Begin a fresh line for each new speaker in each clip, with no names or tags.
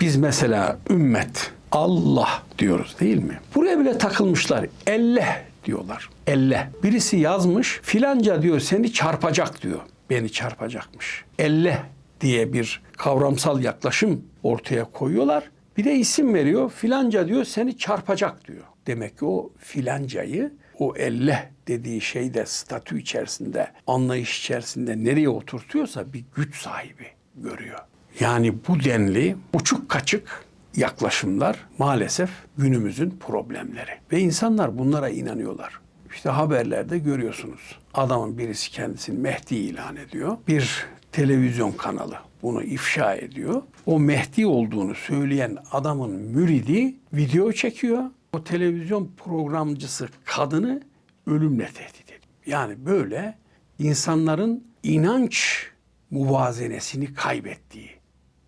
Biz mesela ümmet Allah diyoruz değil mi? Buraya bile takılmışlar. Elle diyorlar. Elle. Birisi yazmış filanca diyor seni çarpacak diyor. Beni çarpacakmış. Elle diye bir kavramsal yaklaşım ortaya koyuyorlar. Bir de isim veriyor. Filanca diyor seni çarpacak diyor. Demek ki o filancayı o elle dediği şeyde statü içerisinde, anlayış içerisinde nereye oturtuyorsa bir güç sahibi görüyor. Yani bu denli uçuk kaçık yaklaşımlar maalesef günümüzün problemleri. Ve insanlar bunlara inanıyorlar. İşte haberlerde görüyorsunuz. Adamın birisi kendisini Mehdi ilan ediyor. Bir televizyon kanalı bunu ifşa ediyor. O Mehdi olduğunu söyleyen adamın müridi video çekiyor. O televizyon programcısı kadını ölümle tehdit ediyor. Yani böyle insanların inanç muvazenesini kaybettiği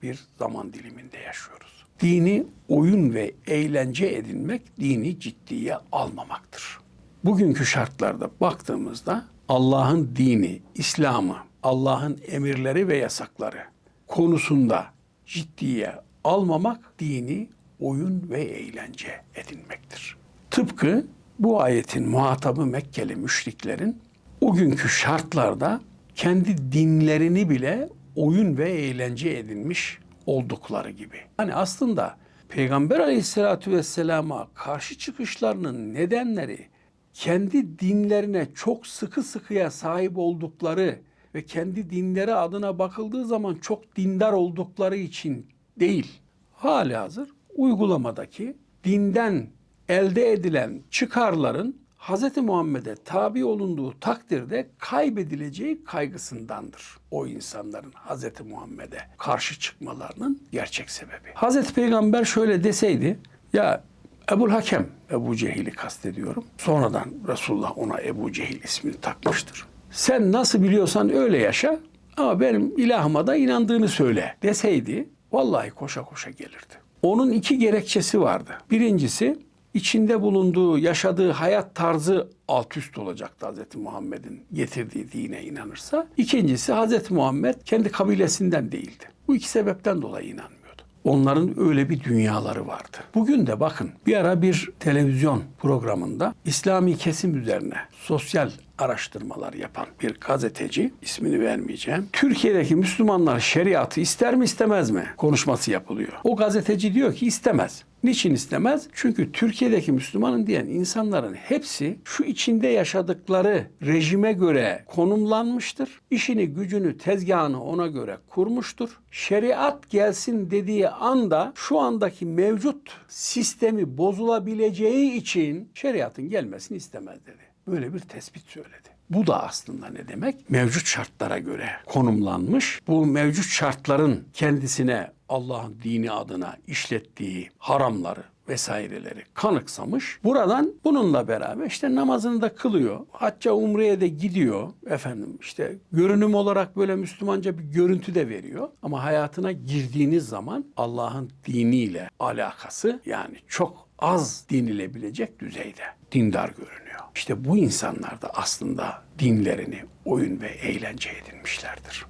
bir zaman diliminde yaşıyoruz. Dini oyun ve eğlence edinmek dini ciddiye almamaktır. Bugünkü şartlarda baktığımızda Allah'ın dini, İslam'ı, Allah'ın emirleri ve yasakları konusunda ciddiye almamak dini oyun ve eğlence edinmektir. Tıpkı bu ayetin muhatabı Mekkeli müşriklerin o günkü şartlarda kendi dinlerini bile oyun ve eğlence edinmiş oldukları gibi. Hani aslında Peygamber aleyhissalatü vesselama karşı çıkışlarının nedenleri kendi dinlerine çok sıkı sıkıya sahip oldukları ve kendi dinleri adına bakıldığı zaman çok dindar oldukları için değil. Hali hazır uygulamadaki dinden elde edilen çıkarların Hz. Muhammed'e tabi olunduğu takdirde kaybedileceği kaygısındandır. O insanların Hz. Muhammed'e karşı çıkmalarının gerçek sebebi. Hz. Peygamber şöyle deseydi, ya Ebul Hakem, Ebu Cehil'i kastediyorum. Sonradan Resulullah ona Ebu Cehil ismini takmıştır. Sen nasıl biliyorsan öyle yaşa ama benim ilahıma da inandığını söyle deseydi vallahi koşa koşa gelirdi. Onun iki gerekçesi vardı. Birincisi içinde bulunduğu, yaşadığı hayat tarzı alt üst olacaktı Hz. Muhammed'in getirdiği dine inanırsa. İkincisi Hz. Muhammed kendi kabilesinden değildi. Bu iki sebepten dolayı inanmıyordu. Onların öyle bir dünyaları vardı. Bugün de bakın bir ara bir televizyon programında İslami kesim üzerine sosyal araştırmalar yapan bir gazeteci ismini vermeyeceğim. Türkiye'deki Müslümanlar şeriatı ister mi istemez mi konuşması yapılıyor. O gazeteci diyor ki istemez. Niçin istemez? Çünkü Türkiye'deki Müslümanın diyen insanların hepsi şu içinde yaşadıkları rejime göre konumlanmıştır. İşini, gücünü, tezgahını ona göre kurmuştur. Şeriat gelsin dediği anda şu andaki mevcut sistemi bozulabileceği için şeriatın gelmesini istemez dedi. Böyle bir tespit söyledi. Bu da aslında ne demek? Mevcut şartlara göre konumlanmış. Bu mevcut şartların kendisine Allah'ın dini adına işlettiği haramları vesaireleri kanıksamış. Buradan bununla beraber işte namazını da kılıyor. Hacca umreye de gidiyor. Efendim işte görünüm olarak böyle Müslümanca bir görüntü de veriyor. Ama hayatına girdiğiniz zaman Allah'ın diniyle alakası yani çok az dinilebilecek düzeyde dindar görünüyor. İşte bu insanlar da aslında dinlerini oyun ve eğlence edinmişlerdir.